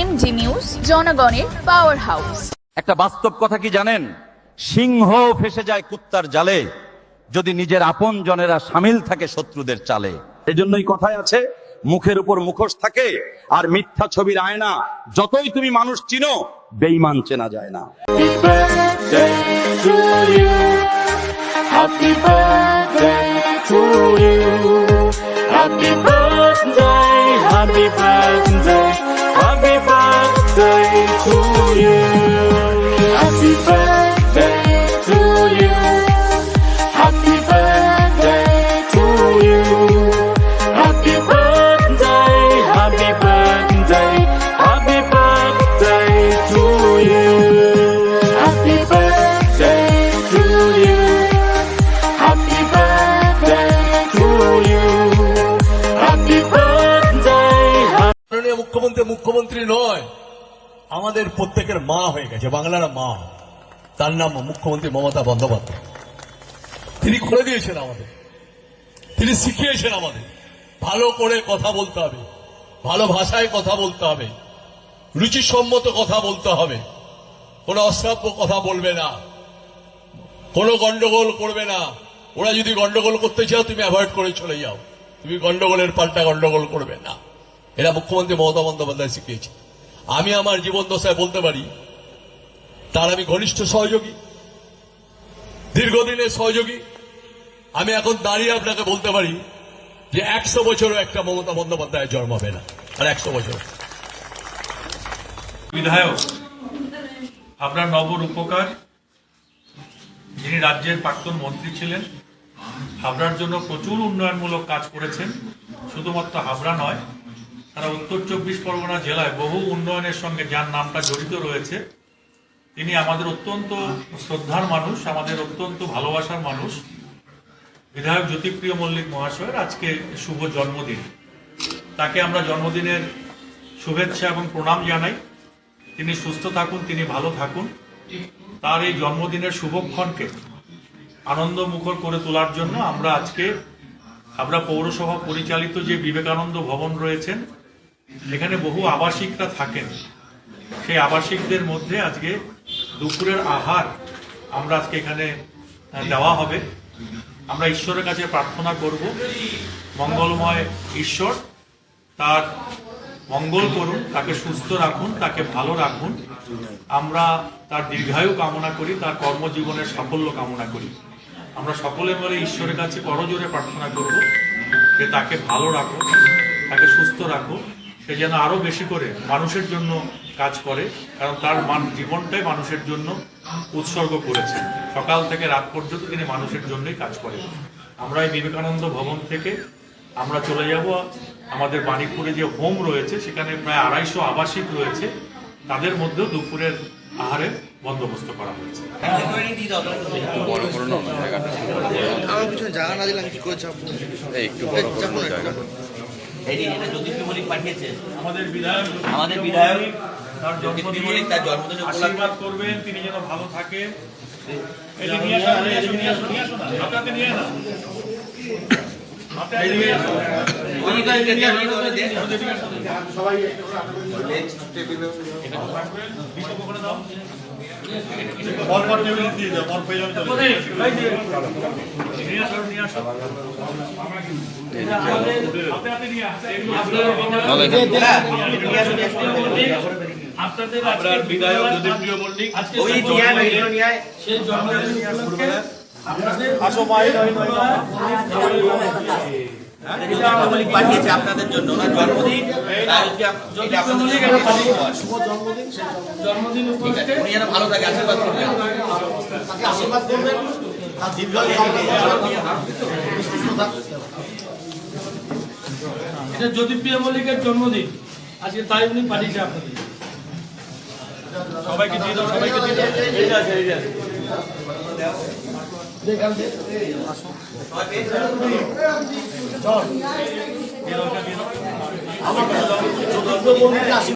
MG news জনগণের power house একটা বাস্তব কথা কি জানেন? সিংহ ফেসে যায় কুত্তার জালে যদি নিজের আপন জনেরা সামিল থাকে শত্রুদের চালে। এজন্যই কথায় আছে মুখের উপর মুখোশ থাকে আর মিথ্যা ছবির আয়না যতই তুমি মানুষ চিনো বেইমান চেনা যায় না। Happy birthday to you. Happy birthday, মুখ্যমন্ত্রী নয়, আমাদের প্রত্যেকের মা হয়ে গেছে, বাংলার মা। তার নাম মুখ্যমন্ত্রী মমতা বন্দ্যোপাধ্যায়। তিনি করে দিয়েছেন আমাদের। তিনি শিখিয়েছেন আমাদের। ভালো করে কথা বলতে হবে। ভালো ভাষায় কথা বলতে হবে। রুচিসম্মত কথা বলতে হবে। কোনো অশ্রাব্য কথা বলবে না। কোনো গন্ডগোল করবে না। ওরা যদি গন্ডগোল করতে চাও, তুমি অ্যাভয়েড করে চলে যাও। তুমি গন্ডগোলের পাল্টা গন্ডগোল করবে না। এরা মুখ্যমন্ত্রী মমতা বন্দ্যোপাধ্যায় শিখিয়েছে। আমি আমার জীবন দশায় বলতে পারি, তার আমি ঘনিষ্ঠ সহযোগী, দীর্ঘদিনের সহযোগী। আমি এখন দাঁড়িয়ে আপনাকে বলতে পারি যে একশো বছরও একটা মমতা বন্দ্যোপাধ্যায় জন্মাবে না, আর একশো বছর বিধায়ক, আপনার নবর উপকার? যিনি রাজ্যের প্রাক্তন মন্ত্রী ছিলেন, হাবড়ার জন্য প্রচুর উন্নয়নমূলক কাজ করেছেন। শুধুমাত্র হাবড়া নয় তারা উত্তর চব্বিশ পরগনা জেলায় বহু উন্নয়নের সঙ্গে যার নামটা জড়িত রয়েছে, তিনি আমাদের অত্যন্ত শ্রদ্ধার মানুষ, আমাদের অত্যন্ত ভালোবাসার মানুষ। বিধায়ক জ্যোতিপ্রিয় মল্লিক মহাশয়ের আজকে শুভ জন্মদিন। তাকে আমরা জন্মদিনের শুভেচ্ছা এবং প্রণাম জানাই। তিনি সুস্থ থাকুন, তিনি ভালো থাকুন। তার এই জন্মদিনের শুভক্ষণকে আনন্দ মুখর করে তোলার জন্য আমরা আজকে আমরা পৌরসভা পরিচালিত যে বিবেকানন্দ ভবন রয়েছেন যেখানে বহু আবাসিকরা থাকেন, সেই আবাসিকদের মধ্যে আজকে দুপুরের আহার আমরা আজকে এখানে দেওয়া হবে। আমরা ঈশ্বরের কাছে প্রার্থনা করব। মঙ্গলময় ঈশ্বর তার মঙ্গল করুন, তাকে সুস্থ রাখুন, তাকে ভালো রাখুন। আমরা তার দীর্ঘায়ু কামনা করি, তার কর্মজীবনের সাফল্য কামনা করি। আমরা সকলে মিলে ঈশ্বরের কাছে করজোরে প্রার্থনা করব যে তাকে ভালো রাখো তাকে সুস্থ রাখো সে যেন আরও বেশি করে মানুষের জন্য কাজ করে কারণ তার মান জীবনটাই মানুষের জন্য উৎসর্গ করেছে। সকাল থেকে রাত পর্যন্ত তিনি মানুষের জন্যই কাজ করেন। আমরা এই বিবেকানন্দ ভবন থেকে আমরা চলে যাব। আমাদের বাণীপুরে যে হোম রয়েছে সেখানে প্রায় আড়াইশো আবাসিক রয়েছে। তাদের মধ্যেও দুপুরের আহারে বন্দোবস্ত করা হয়েছে। করে একটু বড় জায়গাটা এটা জ্যোতিপ্রিয় মল্লিক পাঠিয়েছে। আমাদের বিধায়ক আমাদের বিধায়ক তার জ্যোতিপ্রিয় মল্লিক তার জন্মদিনে আশীর্বাদ করবেন তিনি যেন ভালো থাকেন। এই নিয়ে আসুন, নিয়ে আসুন, নিয়ে আসুন, নিয়ে আসুন আপনাকে নিয়ে না আপনি এদিকে আসুন। ওই যে পরপর টেবিলে দিয়ে দাও, পর পেয়ে যাবে। আপনার বিধায়ক জ্যোতিপ্রিয় মল্লিক ওই নিয়ে নিয়ে আয়। জ্যোতিপ্রিয় মল্লিক পাঠিয়েছে আপনাদের জন্য। ওনার জন্মদিন তাই হচ্ছে আপ- এটা আপনাদের জন্য শুভ জন্মদিন উনি যেন ভালো থাকে আশীর্বাদ করবেন। এটা জ্যোতিপ্রিয় মল্লিকের জন্মদিন। আজকে তাই উনি পাঠিয়েছে আপনাদের। সবাইকে দিয়ে দাও সবাইকে দিয়ে দাও। এই যে আছে, এই যে আছে। চতুর্থ মন্দিরে আসি